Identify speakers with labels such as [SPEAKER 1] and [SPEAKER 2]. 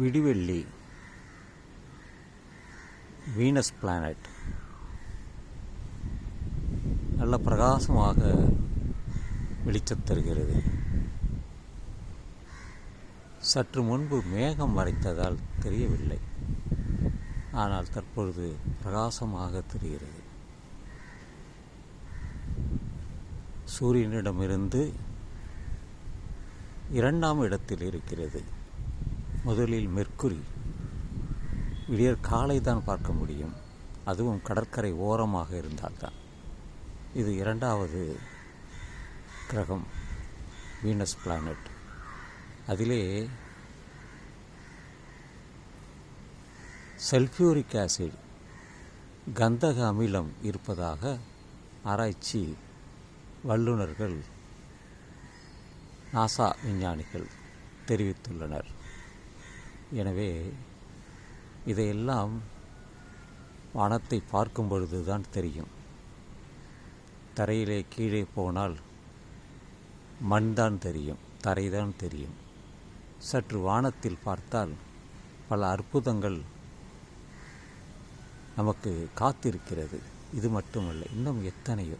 [SPEAKER 1] விடிவெள்ளி Venus planet நல்ல பிரகாசமாக வெளிச்சம் தருகிறது. சற்று முன்பு மேகம் மறைத்ததால் தெரியவில்லை. ஆனால் தற்பொழுது பிரகாசமாக தெரிகிறது. சூரியனிடமிருந்து இரண்டாம் இடத்தில் இருக்கிறது. முதலில் மெர்க்குரி. விடியற் காலை தான் பார்க்க முடியும். அதுவும் கடற்கரை ஓரமாக இருந்தால்தான். இது இரண்டாவது கிரகம் வீனஸ் பிளானட். அதிலே சல்ஃபியூரிக் ஆசிட் கந்தக அமிலம் இருப்பதாக ஆராய்ச்சி வல்லுநர்கள் நாசா விஞ்ஞானிகள் தெரிவித்துள்ளனர். எனவே இதையெல்லாம் வானத்தை பார்க்கும் பொழுதுதான் தெரியும். தரையிலே கீழே போனால் மண் தான் தெரியும் தரை தான் தெரியும். சற்று வானத்தில் பார்த்தால் பல அற்புதங்கள் நமக்கு காத்திருக்கிறது. இது மட்டுமல்ல இன்னும் எத்தனையோ.